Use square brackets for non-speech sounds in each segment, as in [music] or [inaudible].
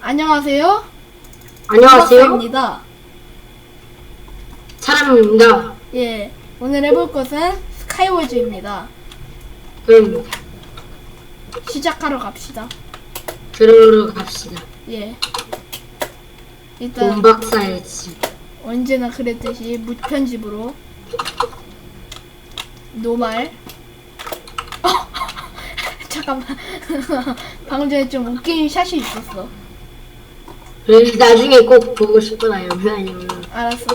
안녕하세요. 안녕하세요. 박사입니다. 사람입니다. 예, 오늘 해볼 것은 스카이워즈입니다. 그럼 시작하러 갑시다. 들어오러 갑시다. 예. 일단 본박사야지. 언제나 그랬듯이 무편집으로 노말. 어! [laughs] 잠깐만. [laughs] 방금 전에 좀 웃긴 샷이 있었어. 나중에 꼭 보고 싶구나 영상이면. 알았어.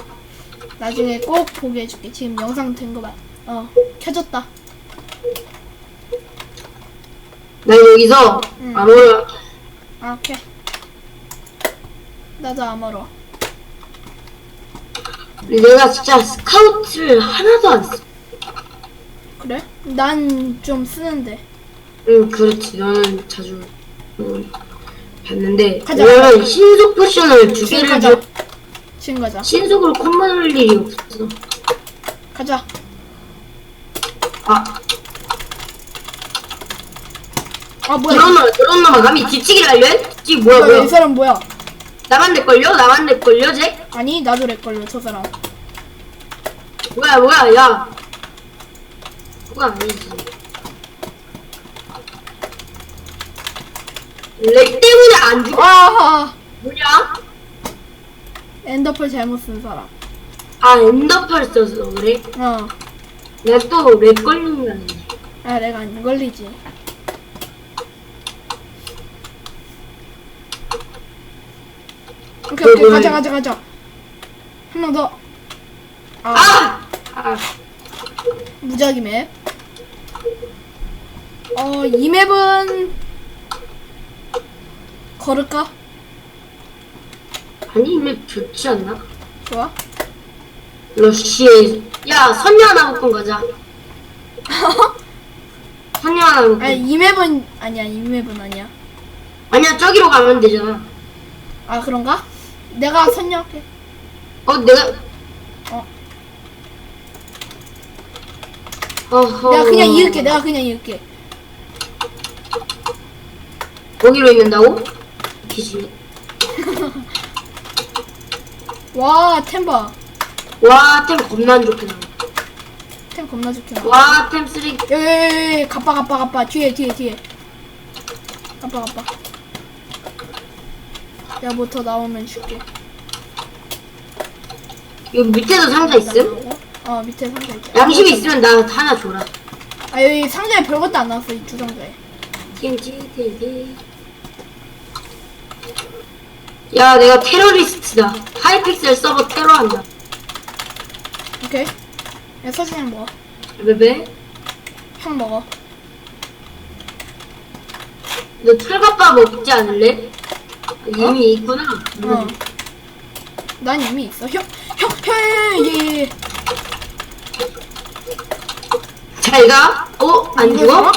나중에 꼭 보게 해줄게. 지금 영상 된 거 봐. 어, 켜졌다. 나 여기서 응. 아무런 아, 오케이. 나도 아머러. 내가 진짜 스카우트를 하나도 안 써. 그래? 난 좀 쓰는데. 응 그렇지 너는 자주 응, 봤는데 가자. 신속 포션을 두 지금 개를 가자. 줘. 지금 가자. 신속으로 콤보 넣을 일이 없어. 가자. 아 아, 뭐야. 그런 놈 그런 놈아 감히 뒤치기를 하려 해? 뒤치기 뭐야 뭐야, 이 뭐야? 사람 뭐야? 나만 내 걸려? 나만 내 걸려 쟤? 아니, 나도 렉걸려, 저 사람. 뭐야 뭐야 야 그건 아니지 렉 때문에 안 죽어 아, 뭐냐? 엔더펄 잘못 쓴 사람. 아 엔더펄 써서 그래? 어. 내가 또렉 걸리는 거 아, 내가 안 걸리지. 오케이, 오케이. 가자, 가자, 가자. 한 명 더. 아, 아! 아 무작위 맵. 어, 이 맵은 걸을까? 아니 렉 좋지 않나? 좋아. 러쉬에 야 선녀 하나 묶은 거자 [laughs] 선녀 하나 묶은 아니, 이 맵은 아니야. 이 맵은 아니야. 아니야 저기로 가면 되잖아 아, 그런가? 내가 선녀 할게. 어 내가 어. 어허 내가 그냥 이을게. 내가 그냥 이을게. 거기로 있는다고? 기시 [laughs] 와, 템바. 와템 겁나 안 좋게 나와. 템 겁나 좋게 나와. 와 템 쓰레기. 예 예 예 가빠 가빠 가빠 뒤에 뒤에 뒤에. 가빠 가빠 야 뭐 더 나오면 줄게. 여기 밑에도 상자 있음? 어 밑에 상자 있지 양심이 있으면 나 하나 줘라. 아 여기 상자에 별것도 안 나왔어 이 두 상자에. TNT TNT 야 내가 테러리스트다 하이픽셀 서버 테러한다 오케이 야 서진형 먹어 베베 형 먹어 너 철갑밥 먹지 않을래? 이미 있구나 어 난 이미 있어 형 형 형 예 예 잘가? 어? 안 죽어?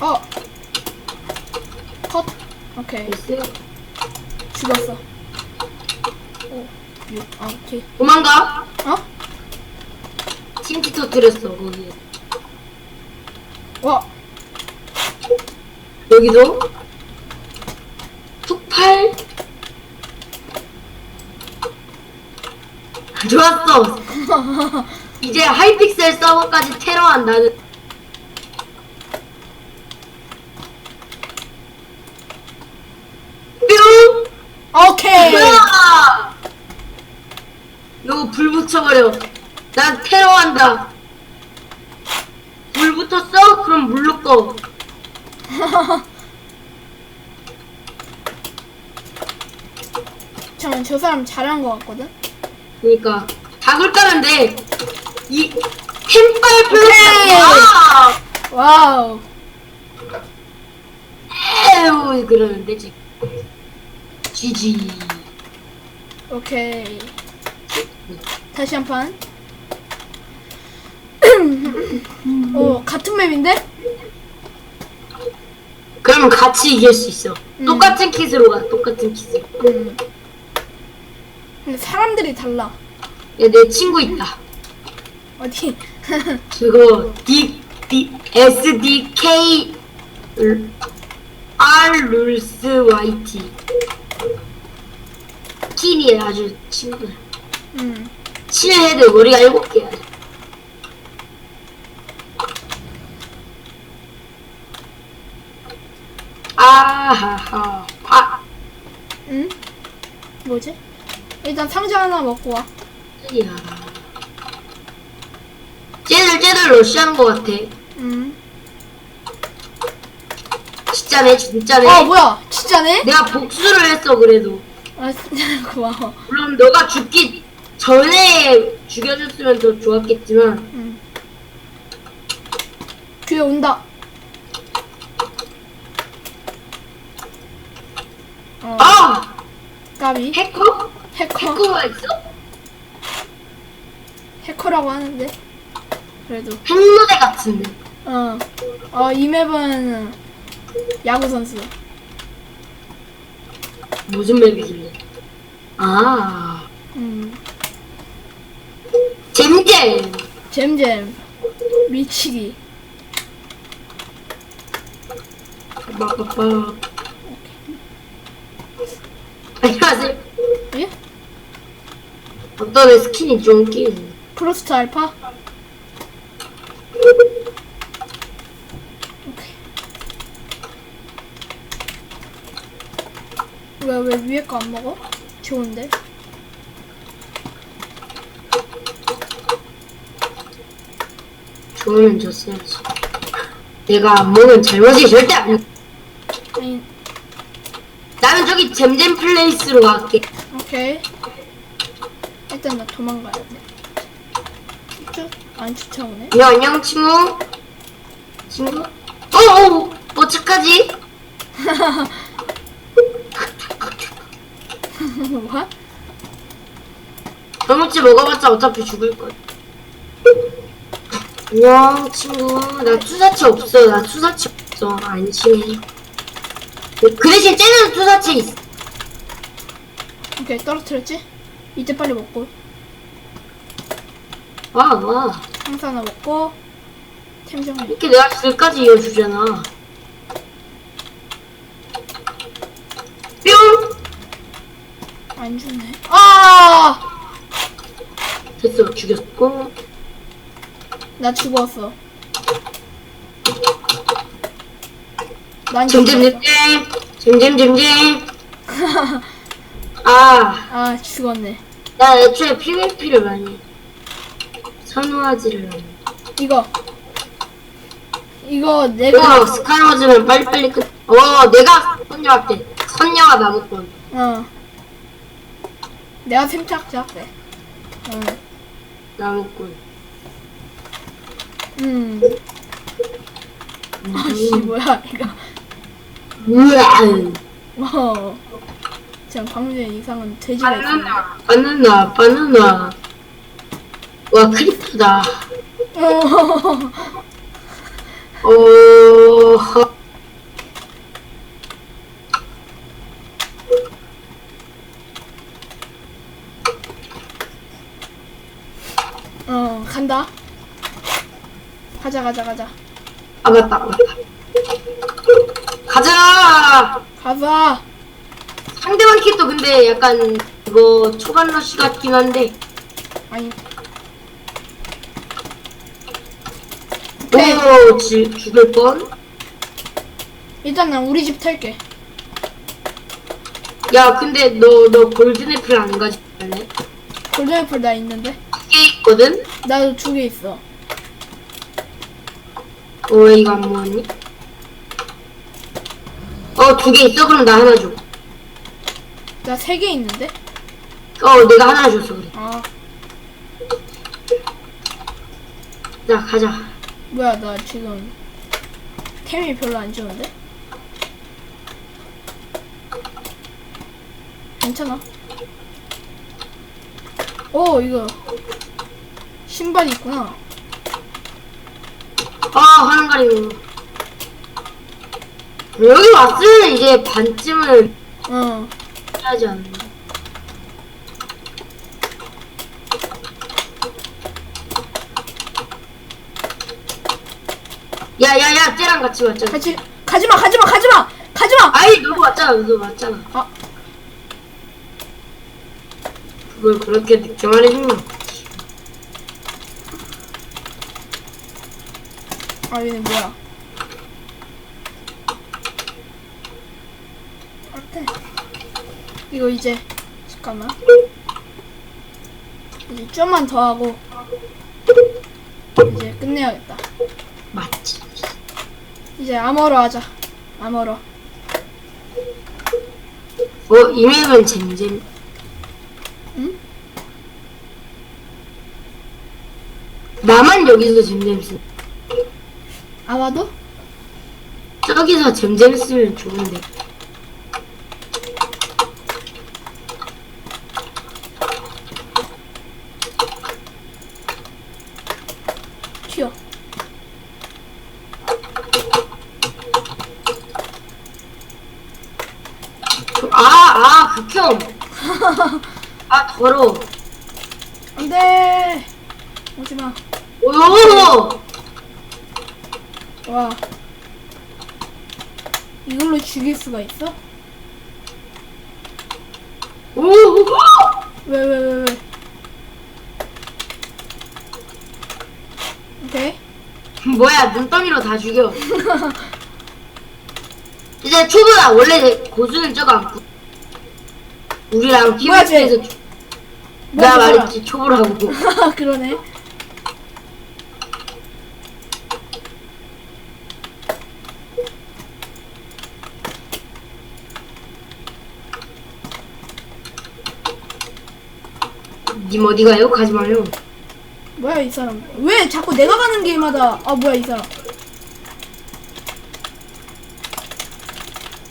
어. 컷. 오케이. 됐어 죽었어. 오. 6. 아, 오케이. 도망가 어? TNT 터뜨렸어 거기 와. 여기도 폭발 [laughs] 좋았어 [laughs] 이제 하이픽셀 서버까지 테러한다는 뿅 오케이. 뭐야 이거 불 붙여버려 난 테러한다 불 붙었어? 그럼 물로 꺼 잠깐 저 사람 잘한 것 같거든. 그니까 닭을 돼. 이 템빨 플러스 오케이. 와 와우. 에우 그러는데 지금 GG 오케이. 다시 한 판. 오 같은 맵인데? 그러면 같이 이길 수 있어. 음. 똑같은 킷으로 가. 똑같은 킷으로. 음. 근데 사람들이 달라. 야, 내 친구 있다. 어디? [laughs] 그거 D D S D K R 룰스 YT 키니 아주 친구야 음. 7헤드 머리가 7개야 아하하 아 응? 뭐지? 일단 상자 하나 먹고 와. 이야 쟤들 쟤들 러시하는 것 같아 음. 진짜네 진짜네 어 뭐야? 진짜네? 내가 복수를 했어 그래도 아 진짜 [laughs] 고마워. 물론 너가 죽기 전에 죽여줬으면 더 좋았겠지만 음. 뒤에 온다. 어, 아 까비. 해커? 해커. 해커가 있어? 해커라고 하는데. 그래도. 핵노대 같은데 어. 어, 이 맵은 야구 선수. 무슨 맵이길래 아 음. 잼잼 잼잼. 미치기. 빠빠빠 안녕하세요 예? 어떤 애 스킨이 좀 웃기네 프로스트 알파? 오케이. 왜, 왜 위에 거 안 먹어? 좋은데? 좋으면 줬어야지 내가 안 먹은 잘못이 절대 아니 아니, 나는 저기 잼잼 플레이스로 갈게 오케이. 일단 나 도망가야 돼. 쭉? 안 쫓아오네? 안녕 안녕 친구 친구 어어 어떡하지 [laughs] 뭐? 도무지 먹어봤자 어차피 죽을 거야 안녕 친구 나 투사체 없어 나 투사체 없어 안심해 그 대신 쟤는 투사체 있어 오케이, 떨어뜨렸지? 이때 빨리 먹고. 와와 하나 먹고. 템 정리. 이렇게 내가 줄까지 이어주잖아 뿅안 주네. 아! 됐어 죽였고 나 죽었어. 난 잼잼잼잼 잼잼잼잼 [laughs] 아아 죽었네. 나 애초에 PVP를 많이 해. 선호하지를 않아. 이거 이거 내가 스카이워즈는 빨리빨리 끝. 어, 내가 선녀할게. 선녀가 나무꾼. 어 내가 생착자 돼. 어. 나무꾼. 음. 아씨 뭐야 이거. 우와. 어. 지금 방금 전에 이상한 돼지가 있어. 바나나, 바나나, 바나나. 와, 크리프다. 어. 어, 허. 어 간다. 가자 가자 가자. 아, 맞다. 가자! 가자. 상대방 kit도 근데 약간 이거 초반 러쉬 같긴 한데. 아니. 오케이. 오, 지, 죽을 뻔? 일단 난 우리 집 탈게. 야, 근데 너, 너 골든애플 안 가질래? 골든애플 나 있는데. 두 개 있거든? 나도 두 개 있어. 어, 왜 이거 안 모았니? 어, 두 개 있어? 그럼 나 하나 줘. 나 세 개 있는데. 어, 내가 하나 줬어, 그래. 아 자, 가자. 뭐야 나 지금 템이 별로 안 좋은데? 괜찮아. 오 이거 신발이 있구나. 아, 하는 가리고. 여기 왔으면 이제 반쯤은 어. 해야지 않나. 야, 야, 야, 쟤랑 같이 왔잖아. 같이 가지마 가지마 가지마 가지마! 아이 너도 왔잖아 너도 왔잖아 아. 그걸 그렇게 늦게 말해주면 아 얘네 뭐야? 안돼 이거 이제 잠깐만. 이제 좀만 더 하고 이제 끝내야겠다. 맞지. 이제 암호로 하자. 암호로. 어 이맵은 잼잼. 응? 나만 여기서 잼잼 쓰 아마도? 저기서 잼잼 쓰면 좋은데. 튀어. 아 아 극혐. [laughs] 아 더러워. 안 돼. 오지 마. 오 와. 이걸로 죽일 수가 있어? 오! 왜왜 왜 왜, 오케이 뭐야 눈덩이로 다 죽여. 이제 초보야 원래 고수는 저거 우리랑 뭐야, 쟤? PVP에서 뭐야, 내가 저 말했지 초보라고. [laughs] 그러네 님 어디 가요? 가지 마요. 뭐야 이 사람. 왜 자꾸 내가 가는 길마다 아 뭐야 이 사람.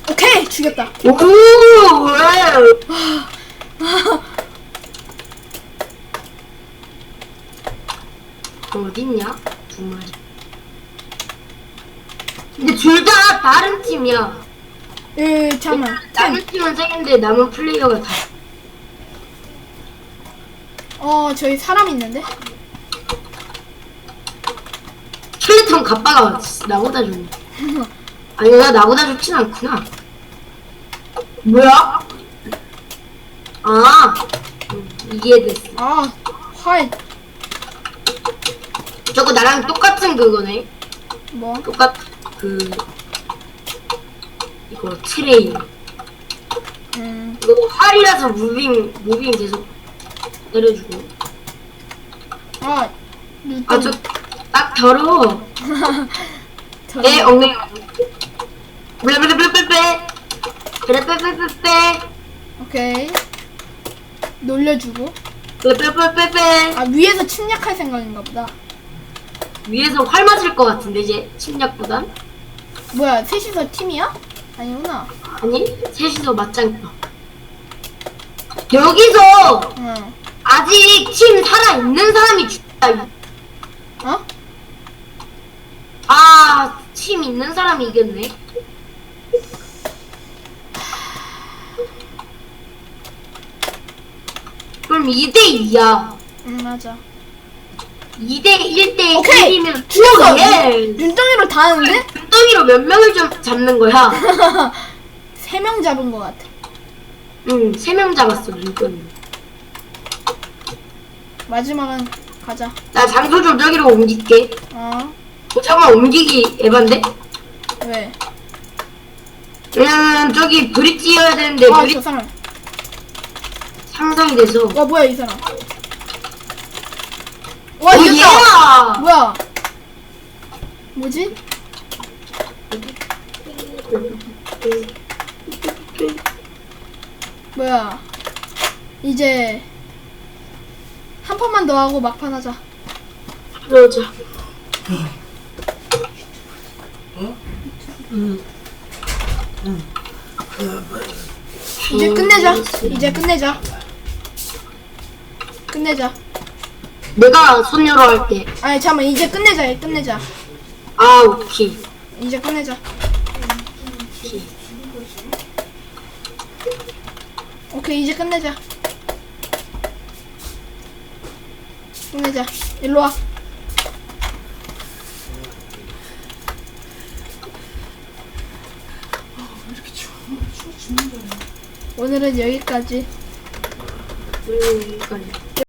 오케이 죽였다. 오 왜? 어딨냐? 두 마리. 근데 둘 다 다른 팀이야. 에 잠깐만. 다른 팀은 세 개인데 남은 플레이어가 다 어 저기 사람 있는데 킬레톤 갑바가 나보다 좋네. 아니, 나 나보다 좋진 않구나. 뭐야? 아, 음, 이해됐어. 아 활 저거 나랑 똑같은 그거네. 뭐? 똑같, 그, 이거 트레이. 음 이거 활이라서 무빙, 무빙 계속 때려주고. 아, 눈 아, 저, 딱 더러워. 저내 엉덩이. 블레블레블레블레. 블레 블레블레블레. 오케이 놀려주고 블레블레블레블레. 아 위에서 침략할 생각인가 보다 위에서 활 맞을 것 같은데 이제 침략보단 뭐야 셋이서 팀이야? 아니구나 아니 셋이서 맞짱 떠 여기서 응 아직 팀 살아 있는 사람이 죽다 어? 아 팀 있는 사람이 이겼네. 그럼 2대 2야. 응 맞아. 2대 1대 오케이. 1이면 죽였어 예. 눈덩이로 다 하는데? 눈덩이로 몇 명을 좀 잡는 거야? [laughs] 세 명 잡은 것 같아. 응3 명 잡았어 눈덩이 마지막은 가자 나 장소 조절기로 옮길게 어? 어, 잠깐만 옮기기 에반데? 왜? 왜냐면 저기 브릿지 띄어야 되는데 아 브릿 저 사람 상상이 돼서 와 뭐야 이 사람 와 오 이겼다 얘야! 뭐야 뭐지? 뭐야 이제 한 판만 더 하고 막판 하자. 그러자. 이제 끝내자. 이제 끝내자. 끝내자. 내가 손녀로 할게. 아니 잠깐만. 이제 끝내자. 끝내자. 아 오케이. 이제 끝내자. 오케이 이제 끝내자 끝내자 일로 와 오늘은 여기까지. 음, 그러니까요.